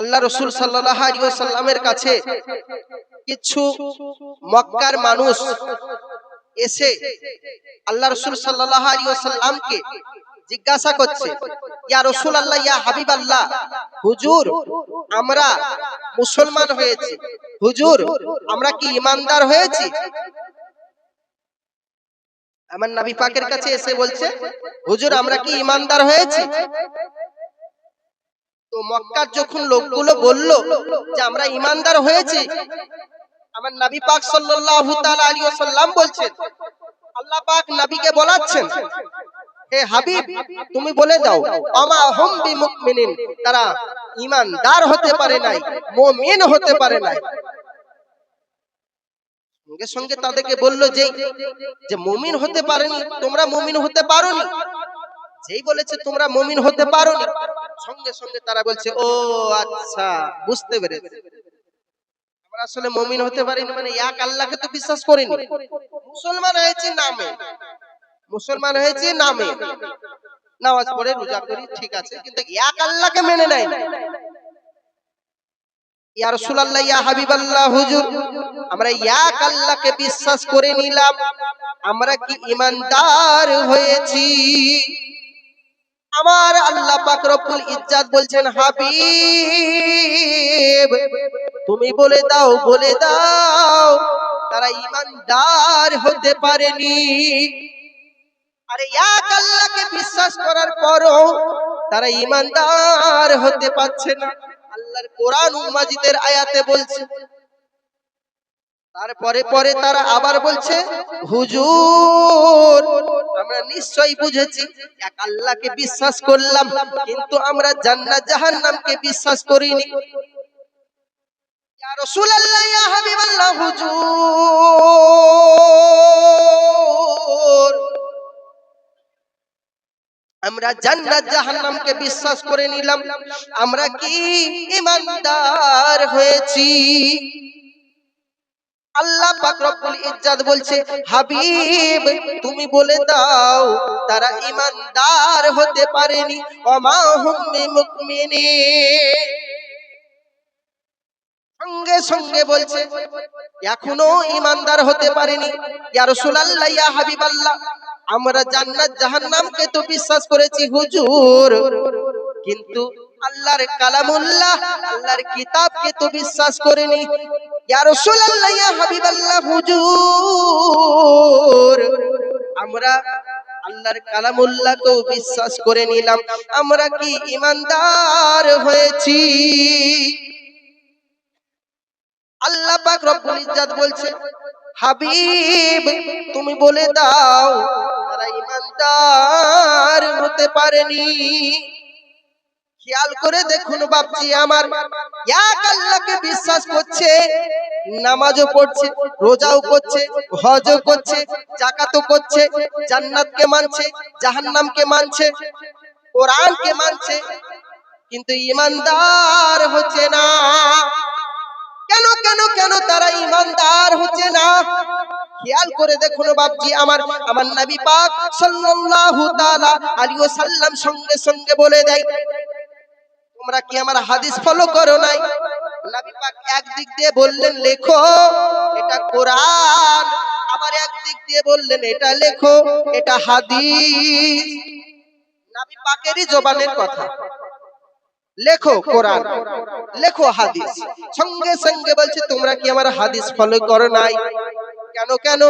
আল্লাহ রসুল সাল্লামের কাছে কিছু মক্কার মানুষ এসে আল্লাহ রসুল সাল্লামকে জিজ্ঞাসা করছে, ইয়া রসুল আল্লাহ ইয়া হাবিব আল্লাহ হুজুর, আমরা মুসলমান হয়েছি। হুজুর, আমরা কি ইমানদার হয়েছি? আমার নাবি পাকের কাছে এসে বলছে, হুজুর, আমরা কি ইমানদার হয়েছি? তো মক্কার যখন লোকগুলো বলল যে আমরা ইমানদার হয়েছি, আমার নবী পাক সাল্লাল্লাহু তাআলা আলাইহি বলছেন, আল্লাহ পাক নবীকে বলাচ্ছেন, হে হাবিব, তুমি বলে দাও, আমা হুম বিমুমিনিন, তারা ইমানদার হতে পারে নাই, মুমিন হতে পারে নাই। সঙ্গে সঙ্গে তাদেরকে বলল যে যে মুমিন হতে পারেনি, তোমরা মুমিন হতে পারোনি। যেই বলেছে, তোমরা মুমিন হতে পারোনি। সঙ্গে সঙ্গে তারা বলছে, ও আচ্ছা বুঝতে পেরেছে। আমরা আসলে মুমিন হতে পারিনি মানে এক আল্লাহকে তো বিশ্বাস করিনি। মুসলমান হয়েছে নামে। মুসলমান হয়েছে নামে। নামাজ পড়ে রোজা করি, ঠিক আছে, কিন্তু এক আল্লাহকে মেনে নেয় না। রাসূলুল্লাহ হাবিবাল্লাহ, হুজুর, আমরা এক আল্লাহকে বিশ্বাস করে নিলাম। আমরা কি ইমানদার হয়েছি? আমার আল্লাহ পাক রব্বুল ইজ্জাত বলছেন, হাবিব, তুমি বলে দাও বলে দাও, তারা ইমানদার হতে পারেনি। আরে এক আল্লাহকে বিশ্বাস করার পরও তারা ইমানদার হতে পারছে না। আল্লাহর কোরআন মাজিদের আয়াতে বলছে তারপরে পরে তারা আবার বলছে, হুজুর, আমরা নিশ্চয়ই বুঝেছি, এক আল্লাহকে বিশ্বাস করলাম, কিন্তু আমরা জান্নাত জাহান্নামকে বিশ্বাস করিনি। ইয়া রাসূলুল্লাহ, ইয়া হাবিবাল্লাহ, হুজুর। আমরা জান্নাত জাহান্নামকে বিশ্বাস করে নিলাম, আমরা কি ইমানদার হয়েছি? আল্লাহ পাক রব্বুল ইজ্জাত বলছে, হাবিব, তুমি বলে দাও, তারা ইমানদার হতে পারেনি। ওমা বিমুমিনিন সঙ্গে সঙ্গে বলছে, এখনও ইমানদার হতে পারেনি। ইয়া রাসূলুল্লাহ, ইয়া হাবিবাল্লাহ, আমরা জান্নাত জাহান্নামকে তো বিশ্বাস করেছি, হুজুর। কিন্তু আল্লাহর কালামুল্লাহ, আল্লাহর কিতাবকে তো বিশ্বাস করিনি ইয়া রাসূলুল্লাহ, ইয়া হাবিবাল্লাহ, হুজুর। আমরা আল্লাহর কালামুল্লাহকেও বিশ্বাস করে নিলাম। আমরা কি ইমানদার হয়েছি? আল্লাহ পাক রব্বুল ইজ্জাত বলছে, হাবিব, তুমি বলে দাও তারা ইমানদার হতে পারেনি। খেয়াল করে দেখুন বাপজি আমার। এক আল্লাহকে বিশ্বাস করছে, নামাজও পড়ছে, রোজাও করছে, হজও করছে, জাকাতও করছে, জান্নাতকে মানছে, জাহান্নামকে মানছে, কোরআনকে মানছে, কিন্তু ইমানদার হচ্ছে না। কেন কেন কেন তারা ইমানদার হচ্ছে না? খেয়াল করে দেখুন বাপজি আমার আমার নবী পাক সাল্লাল্লাহু তাআলা আলাইহি ওয়াসাল্লাম সঙ্গে সঙ্গে বলে দেয় তোমরা কি আমার হাদিস ফলো করো নাই? নবী পাক একদিক দিয়ে বললেন, লেখো, এটা কোরআন। আবার একদিক দিয়ে বললেন, এটা লেখো, এটা হাদিস। নবী পাকেরই জবানের কথা। লেখো কোরআন, লেখো হাদিস। সঙ্গে সঙ্গে বলছে, তোমরা কি আমার হাদিস ফলো করো নাই? কেন কেন?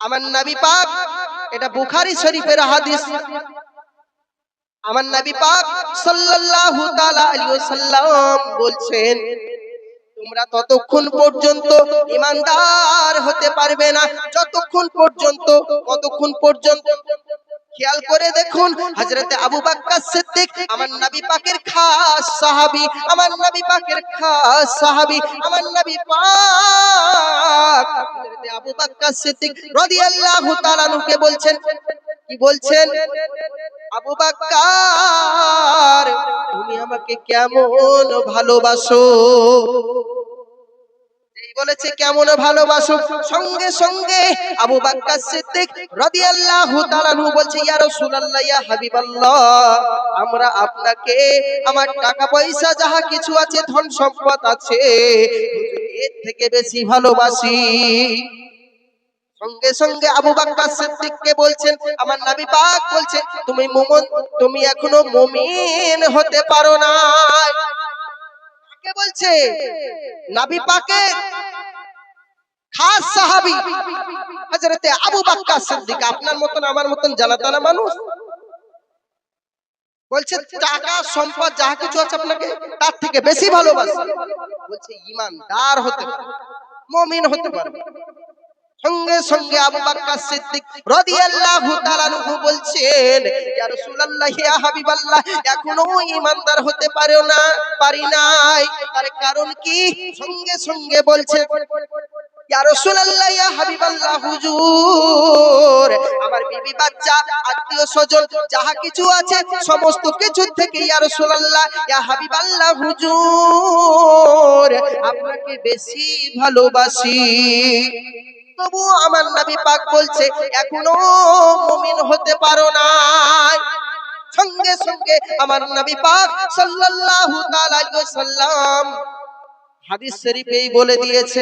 আমার নবী পাক, এটা বুখারী শরীফের হাদিস। আমার নবী পাক সাল্লাল্লাহু তাআলা আলাইহি ওয়াসাল্লাম বলছেন, তোমরা ততক্ষণ পর্যন্ত ইমানদার হতে পারবে না। যতক্ষণ পর্যন্ত কতক্ষণ পর্যন্ত খেয়াল করে দেখুন, হযরতে আবু বকর সিদ্দিক, আমার নবী পাকের খাস সাহাবী, আমার নবী পাকের খাস সাহাবী, আমার নবী পাক আবু বকর সিদ্দিক রাদিয়াল্লাহু তাআলা নুকে বলছেন, কি বলছেন? আবু বকর, তুমি আমাকে কেমন ভালোবাসো? বলেছে, কেমন ভালোবাসো সঙ্গে সঙ্গে আবু বাক্কার সিদ্দিক রাদিয়াল্লাহু তাআলা বলছে, ইয়া রাসূলুল্লাহ, ইয়া হাবিবাল্লাহ, আমরা আপনাকে, আমার টাকা পয়সা যাহা কিছু আছে, ধন সম্পদ আছে এর থেকে বেশি ভালোবাসি। সঙ্গে সঙ্গে আবু বাক্কার সিদ্দিককে বলছেন, আমার নবী পাক বলছে, তুমি মুমিন, তুমি এখনও মুমিন হতে পারো না কে বলছে? নাবি পাকে খাস সাহাবি। হযরতে আবু বকর সিদ্দিক, আপনার মতন, আমার মতন জানাতানা মানুষ? বলছে, টাকা, সম্পদ, যা কিছু আছে আপনাকে, তার থেকে বেশি ভালোবাসে। বলছে, ইমানদার হতে পারে, মুমিন হতে পারে সঙ্গে সঙ্গে আবু বাক্কার সিদ্দিক রাদিয়াল্লাহু তাআলা আনহু বলছেন, ইয়া রাসূলুল্লাহ ইয়া হাবিবাল্লাহ, এখনও ঈমানদার হতে পারো না, পারি নাই। তার কারণ কি? সঙ্গে সঙ্গে বলছে, ইয়া রাসূলুল্লাহ, ইয়া হাবিবাল্লাহ, হুজুর, আমার বিবি বাচ্চা, আত্মীয় স্বজন, যাহা কিছু আছে, সমস্ত কিছু থেকে ইয়া রাসূলুল্লাহ, ইয়া হাবিবাল্লাহ, হুজুর, আপনাকে বেশি ভালোবাসি। তবু আমার নবী পাক বলছে, এখনও মুমিন হতে পারো না সঙ্গে সঙ্গে আমার নবী পাক সাল্লাল্লাহু তাআলা ওয়াসাল্লাম হাদিস শরীফেই বলে দিয়েছে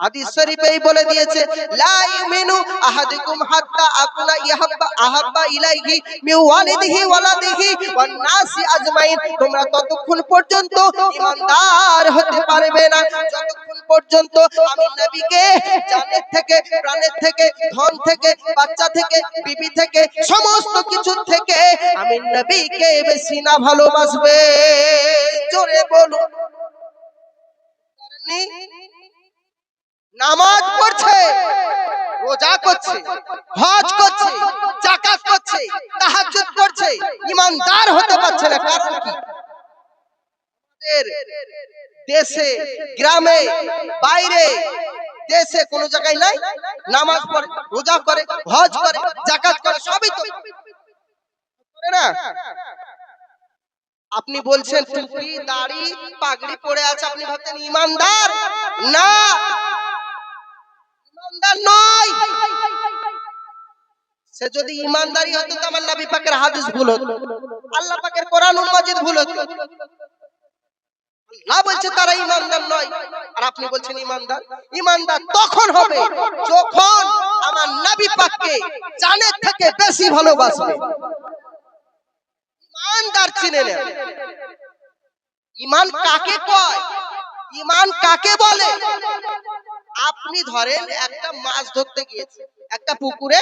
হাদিস শরীফেই বলে দিয়েছে, লা ইউমিনু আহাদুকুম হাত্তা আকুনা ইহাব্বা আহাব্বা ইলাইহি মি ওয়ালিদিহি ওয়ালাদিহি ওয়ান নাসি আজমাইন। তোমরা ততক্ষণ পর্যন্ত ঈমানদার হতে পারবে না। যতক্ষণ পর্যন্ত আমি নবীকে জানের থেকে, প্রাণের থেকে, ধন থেকে, বাচ্চা থেকে, বিবি থেকে, সমস্ত কিছু থেকে আমি নবীকে বেশি না ভালোবাসবে। জোরে বলুন। নামাজ পড়ছে, রোজা করছে, হজ করছে জাকাত করছে, তাহাজ্জুদ করছে, ইমানদার হতে পারছে না, কারণ কি? দেশে, গ্রামে, বাইরে, দেশে কোন জায়গায় নাই, নামাজ পড়ে, রোজা করে, হজ করে জাকাত করে, সবই তো। না? আপনি বলছেন টুপি, দাড়ি, পাগড়ি পরে আছে, আপনি ভাবছেন ইমানদার? না ইমানদার সে যদি ইমানদারি হতো তো নবী পাকের হাদিস ভুল হতো। আল্লাহ পাকের কোরআন মাজিদ ভুল হতো। আল্লাহ বলছে, তারা ইমানদার নয়। আর আপনি বলছেন ইমানদার? ইমানদার তখন হবে যখন আমার নবী পাককে জানের থেকে বেশি ভালোবাসবে। ইমানদার চিনে নেন ইমান কাকে কয়? ইমান কাকে বলে? আপনি ধরেন একটা মাছ ধরতে গিয়েছে, একটা পুকুরে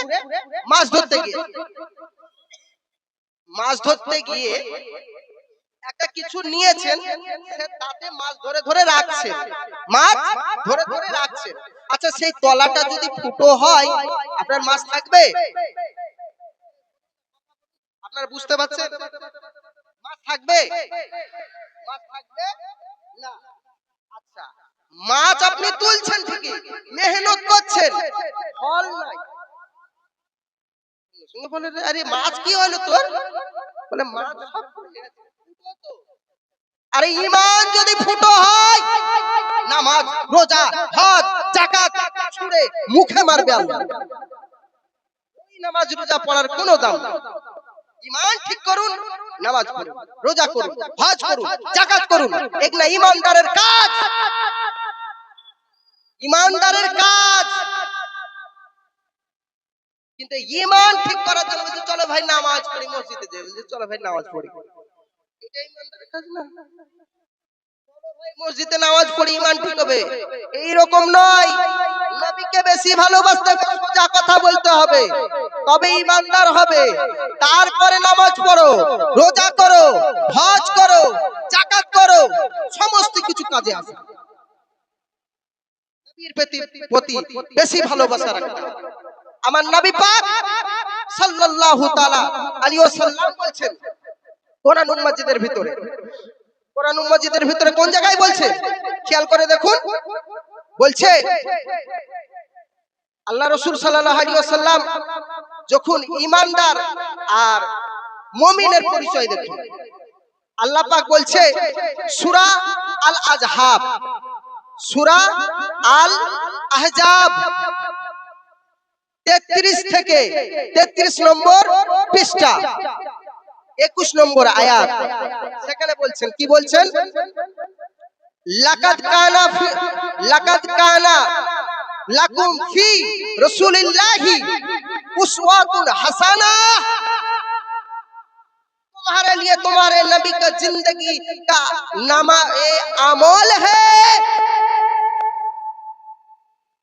মাছ ধরতে গিয়ে মাছ ধরতে গিয়ে একটা কিছু নিয়েছেন তাতে মাছ ধরে ধরে রাখছে। মাছ ধরে ধরে রাখছে। আচ্ছা সেই তলাটা যদি ফুটো হয়, আপনার মাছ থাকবে? আপনারা বুঝতে পারছেন? মাছ থাকবে? মাছ থাকবে? না। মাছ আপনি তুলছেন ঠিকই, মেহনত করছেন। ফল নাই। বলে, আরে, মাছ কি হলো তোর? বলে, মাছ। আরে, ইমান যদি ফুটো হয়, নামাজ, রোজা, হজ জাকাত ছুড়ে মুখে মারবে আল্লাহ। নামাজ, রোজা পড়ার কোনো দাম ইমান ঠিক করুন। নামাজ পড়ুন রোজা করুন হজ করুন জাকাত করুন। এগুলা ইমানদারের কাজ। ইমানদারের কাজ। কিন্তু ইমান ঠিক করার জন্য বলছে চলো ভাই নামাজ পড়ি মসজিদে যাই। চলো ভাই নামাজ পড়ি। এটা ইমানদারের কাজ না। মসজিদে নামাজ পড়ি, ইমান ঠিক হবে। এইরকম নয়। নবীকে বেশি ভালোবাসতে সোজা কথা বলতে হবে, তবে ইমানদার হবে। তারপরে নামাজ পড়ো, রোজা করো, হজ করো জাকাত করো, সমস্ত কিছু কাজে আসে। নবীর প্রতি বেশি ভালোবাসা রাখতে। আমার নবী পাক সাল্লাল্লাহু তাআলা আলাইহি ওয়াসাল্লাম বলছেন কোরআন মসজিদের ভিতরে কোরআন মসজিদের ভিতরে কোন জায়গায় বলছে? খেয়াল করে দেখুন। বলছে, আল্লাহ রসুল আলাইহি ওয়াসাল্লাম যখন ইমানদার আর মুমিনের পরিচয় দেখুন আল্লাহ পাক বলছে, সূরা আল আজহাব সুরা আল আহজাব তেত্রিশ থেকে তেত্রিশ নম্বর পৃষ্ঠা। একুশ নম্বর আয়াত সেখানে বলছেন কি বলছেন লাকাদ কানা ফি- লাকাদ কানা লাকুম ফি রাসূলিল্লাহি উসওয়াতুন হাসানা तुम्हारे लिए तुम्हारे नबी का जिंदगी का नमा ए আমল है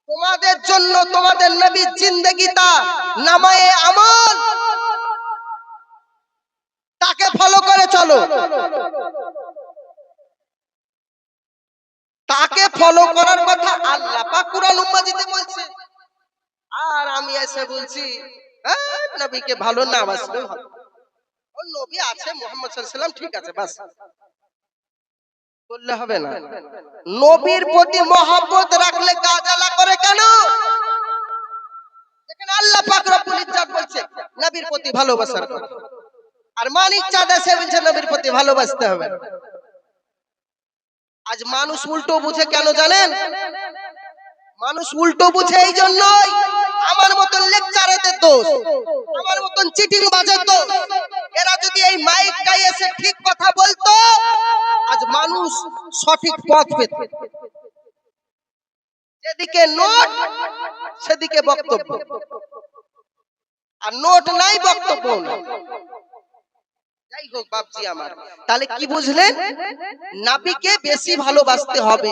তোমাদের জন্য তোমাদের নবীর জিন্দগিটা নামায়ে আমল চলো তাকে ফলো করার কথা আল্লাহ পাক কুরআন মাজিদে বলছে। আর আমি এসে বলছি নবীকে ভালো না বাসলে ভালো ও নবী আছে সাল্লাল্লাহু ঠিক আছে, বাস। হবে না। নবীর প্রতি মহব্বত রাখলে গা জ্বালা করে কেন? যেখানে আল্লাহ পাক রব্বুল ইজ্জাত বলছে, নবীর প্রতি ভালোবাসার কথা। আর মানিক চাঁদ এসে বলছে নবীর প্রতি ভালোবাসতে হবে। আজ মানুষ উল্টো বুঝে কেন জানেন? মানুষ উল্টো বুঝে এই জন্যই আমার মতন লেকচারেদের দোষ, আমার মতন চিটিং বাজের দোষ। এরা যদি এই মাইকটাই এসে ঠিক কথা বলতো, আজ মানুষ সঠিক পথ পেত। যেদিকে নোট, সেদিকে বক্তব্য। আর নোট নাই বক্তব্য। যাই হোক বাপজি আমার। তাহলে কি বুঝলেন? নাবিকে বেশি ভালোবাসতে হবে।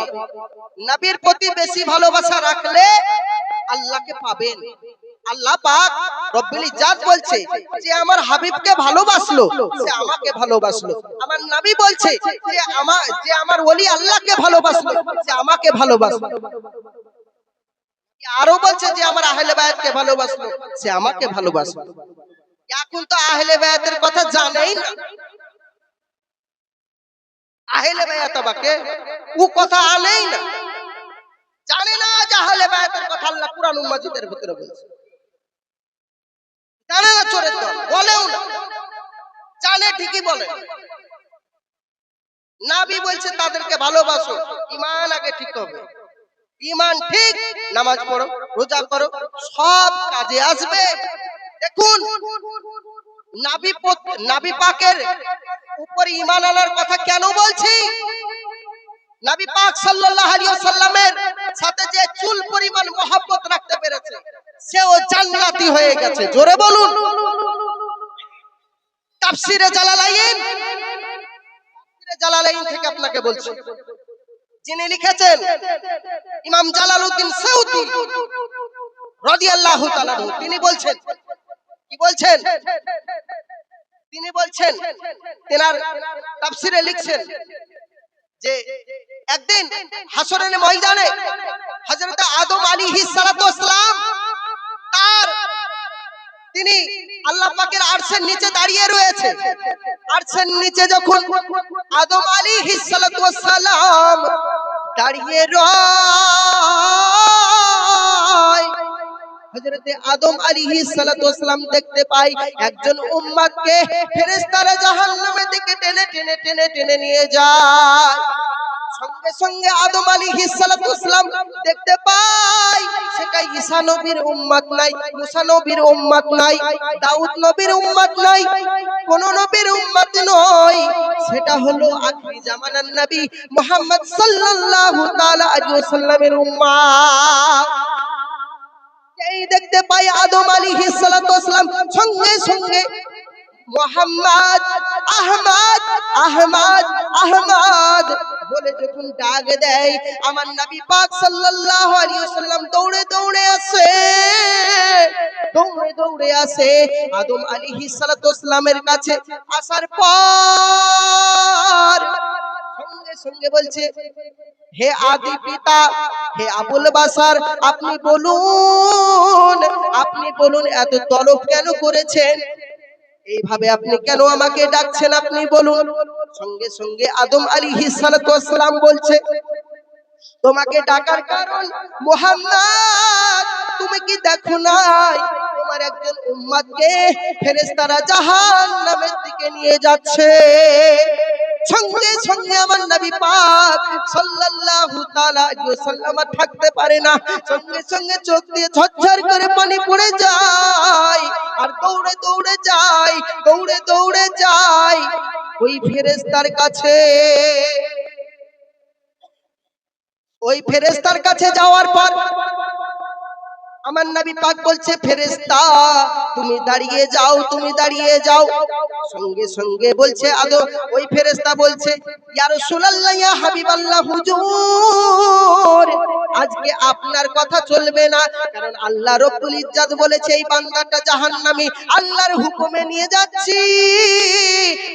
নবীর প্রতি বেশি ভালোবাসা রাখলে আল্লাহকে পাবেন। আল্লাহ পাক রব্বুল ইজ্জাত বলছে যে, আমার হাবিবকে ভালোবাসলো, সে আমাকে ভালোবাসলো। আমার নবী বলছে যে আমার যে আমার ওলি আল্লাহকে ভালোবাসলো, সে আমাকে ভালোবাসলো। আরও বলছে যে, আমার আহলে বায়াতকে ভালোবাসলো, সে আমাকে ভালোবাসলো। এখন তো আহলে বায়াতের কথা জানেই না। আহলে বায়াত বাকে ও কথা আনেই না। জানে না যে আহলে বায়াতের কথা আল্লাহ কুরআন মাজিদের ভিতরে বলছে। জানে না চোরের দল, বলেও না। জানে, ঠিকই বলে। নাবি বলছে, তাদেরকে ভালোবাসো ইমান আগে ঠিক হবে। ইমান ঠিক, নামাজ পড়ো, রোজা করো, সব কাজে আসবে। দেখুন, নাবি নাবি পাকের উপর ইমান আনার কথা কেন বলছি? নবী পাক সাল্লাল্লাহু আলাইহি ওয়াসাল্লামের সাথে যে চুল পরিমাণ মহব্বত রাখতে পেরেছে, সেও জান্নাতি হয়ে গেছে। জোরে বলুন। তাফসিরে জালালাইন। তাফসিরে জালালাইন থেকে আপনাকে বলছি। যিনি লিখেছেন ইমাম জালালউদ্দিন সৌদি, রাদিয়াল্লাহু তাআলা তিনি বলছেন বলছেন, তিনি বলছেন, তেনার তাফসিরে লিখছেন যে একদিন হাসরের ময়দানে হযরত আদম আলাইহিস সালাতু ওয়াসসালাম তার তিনি আল্লাহ পাকের আরশের নিচে দাঁড়িয়ে রয়েছে। আরশের নিচে যখন আদম আলাইহিস সালাতু ওয়াসসালাম দাঁড়িয়ে রয় আদম আলাইহিস দেখতে পাই, একজন উম্মতকে ফেরেশতারা জাহান্নামের দিকে টেনে টেনে টেনে টেনে নিয়ে যায়। সঙ্গে সঙ্গে আদম আলাইহিস দেখতে পাই সেটা ঈসা নবীর নাই, মুসা নবীর নাই, দাউদ নবীর উম্মত নাই, কোন নবীর উম্মত নয়। সেটা হলো আখরি জামানার নবী মুহাম্মদ সাল্লাল্লাহু তাআলা আলাইহি দেখতে পাই আদম সালাতু ওয়াসসালাম সঙ্গে সঙ্গে মোহাম্মদ, আহমদ আহমদ আহমদ বলে যখন ডাক দেয়, আমার নবী পাক সাল্লাল্লাহু আলাইহি ওয়াসাল্লাম দৌড়ে দৌড়ে আসে, দৌড়ে দৌড়ে আসে আদম আলাইহিস সালাতু কাছে আসার পর সঙ্গে বলছে, হে আদি পিতা, হে আবুল বাসার আপনি বলুন আপনি বলুন, এত তলব কেন করেছেন? এইভাবে আপনি কেন আমাকে ডাকছেন? আপনি বলুন। সঙ্গে সঙ্গে আদম সালাতু ওয়াসসালাম বলছে, তোমাকে ডাকার কারণ মোহাম্মদ, তুমি কি দেখো নাই? তোমার একজন উম্মতকে ফেরেশতারা জাহান্নামের দিকে নিয়ে যাচ্ছে। সঙ্গে সঙ্গে আমার নবী পাক সাল্লাল্লাহু তাআলা ওয়াসাল্লাম থাকতে পারে না। সঙ্গে সঙ্গে চোখ দিয়ে ঝরঝর করে পানি পড়ে যায় আর দৌড়ে দৌড়ে যায়, দৌড়ে দৌড়ে যায় ওই ফেরেশতার কাছে। ওই ফেরেশতার কাছে যাওয়ার পর আমার নবী পাক বলছে, ফেরেশতা, তুমি দাঁড়িয়ে যাও, তুমি দাঁড়িয়ে যাও। সঙ্গে সঙ্গে বলছে আদো ওই ফেরেশতা বলছে, ইয়া রাসূলুল্লাহ, ইয়া হাবিবাল্লাহ, হুজুর, আজকে আপনার কথা চলবে না। কারণ আল্লাহ রব্বুল ইজ্জাত বলেছে, এই বান্দাটা জাহান্নামী, আল্লাহর হুকুমে নিয়ে যাচ্ছি।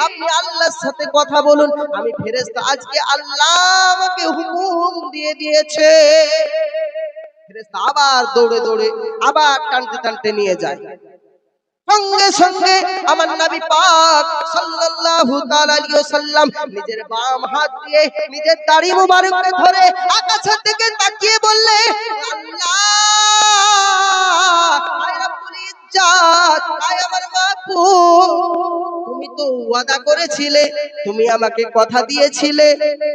আপনি আল্লাহর সাথে কথা বলুন। আমি ফেরেশতা আজকে আল্লাহ আমাকে হুকুম দিয়ে দিয়েছে। আবার দৌড়ে দৌড়ে আবার টানতে টানতে নিয়ে যায়। সঙ্গে সঙ্গে আমার নবী পাক সাল্লাল্লাহু তাআলা আলাইহি ওয়াসাল্লাম নিজের বাম হাত দিয়ে নিজের দাড়ি মুবারককে ধরে আকাশের দিকে তাকিয়ে বললে, আল্লাহ! তুমি তো ওয়াদা করেছিলে, তুমি আমাকে কথা দিয়েছিলে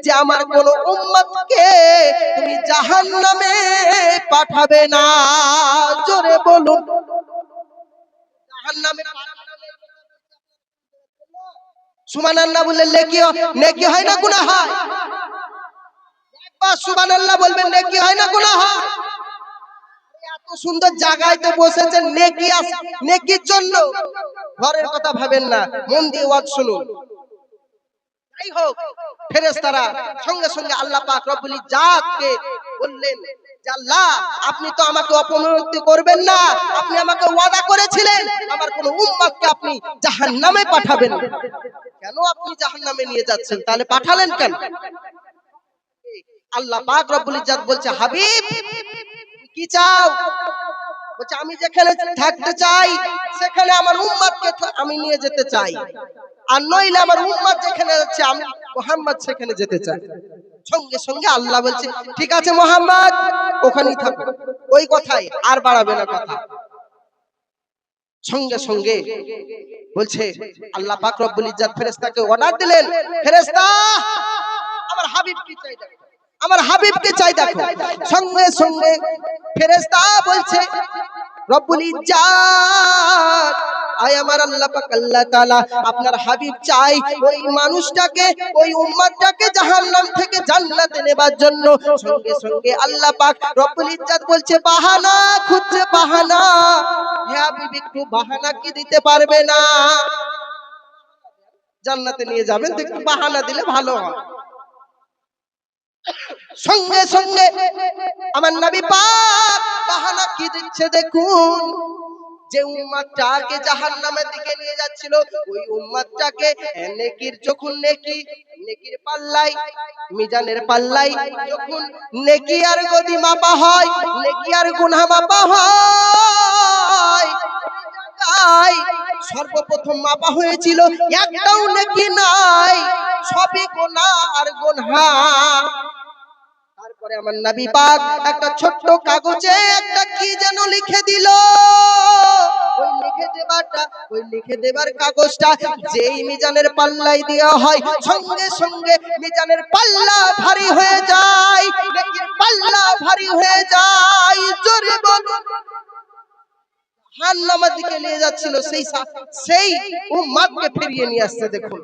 যে আমার কোন উম্মতকে তুমি জাহান্নামে পাঠাবে না। জোরে বলুন। জাহান্নামে সুবহানাল্লাহ বললে নেকি নেকি হয় না গুনাহ? হয় একবার সুবহানাল্লাহ বলবেন, নেকি হয় না গুনাহ? হয় সুন্দর জায়গায় তো বসেছেন, নেকি নেকির জন্য। ঘরের কথা ভাবেন না, মন দিয়ে ওয়াজ শুনুন। যাই হোক, ফেরেশতারা সঙ্গে সঙ্গে আল্লাহ পাক রব্বুল ইজ্জাতকে বললেন আল্লাহ, আপনি তো আমাকে অপমানিত করবেন না, আপনি আমাকে ওয়াদা করেছিলেন, আমার কোন উম্মতকে আপনি জাহান্নামে পাঠাবেন। কেন আপনি জাহান্নামে নিয়ে যাচ্ছেন? তাহলে পাঠালেন কেন? আল্লাহ পাক রব্বুল ইজ্জাত বলছে, হাবিব কি চাও? বলছে, আমি যেখানে থাকতে চাই সেখানে আমার উম্মতকে থ- আমি নিয়ে যেতে চাই। আর নইলে আমার উম্মত যেখানে যাচ্ছে, আমি মোহাম্মদ সেখানে যেতে চাই। সঙ্গে সঙ্গে আল্লাহ বলছে, ঠিক আছে মোহাম্মদ, ওখানেই থাকো। ওই কথাই আর বাড়াবে না কথা। সঙ্গে সঙ্গে বলছে, আল্লাহ পাক রব্বুল ইজ্জাত ফেরেশতাকে অর্ডার দিলেন, ফেরেশতা, আমার হাবিব কি চাই আমার হাবিবকে চাই দেখো। সঙ্গে সঙ্গে ফেরেশতা বলছে, রব্বুল ইজ্জাত, আয় আমার আল্লাহ পাক, আল্লাহ তাআলা আপনার হাবিব চাই ওই মানুষটাকে, ওই উম্মতটাকে জাহান্নাম থেকে জান্নাতে নেবার জন্য। সঙ্গে সঙ্গে আল্লাহ পাক রব্বুল ইজ্জাত বলছে, বাহানা, খুঁজছে বাহানা। হে হাবিব, একটু বাহানা কি দিতে পারবে না? জান্নাতে নিয়ে যাবেন তো একটু বাহানা দিলে ভালো হয়। সঙ্গে সঙ্গে আমার নবী পাক বাহানা কি দিচ্ছে দেখুন? যে উম্মাদটাকে জাহান্নামের দিকে নিয়ে যাচ্ছিল, ওই উম্মাদটাকে নেকির যখন নেকি, নেকির পাল্লাই মিজানের পাল্লাই যখন নেকি আর গদি মাপা হয়, নেকি আর গুনাহ মাপা হয় তাই সর্বপ্রথম মাপা হয়েছিল, একটাও নেকি নাই। সবই গুনাহ আর গুনহা। তারপরে আমার নবী পাক একটা ছোট্ট কাগজে একটা কি যেন লিখে দিল। কাগজটা যেই মিজানের পাল্লাই দেওয়া হয়, সঙ্গে সঙ্গে মিজানের পাল্লা ভারী হয়ে যায় পাল্লা ভারী হয়ে যায়। জোরে বলুন। হান্নামার দিকে নিয়ে যাচ্ছিল সেই সেই উম্মাদকে ফিরিয়ে নিয়ে আসছে দেখুন।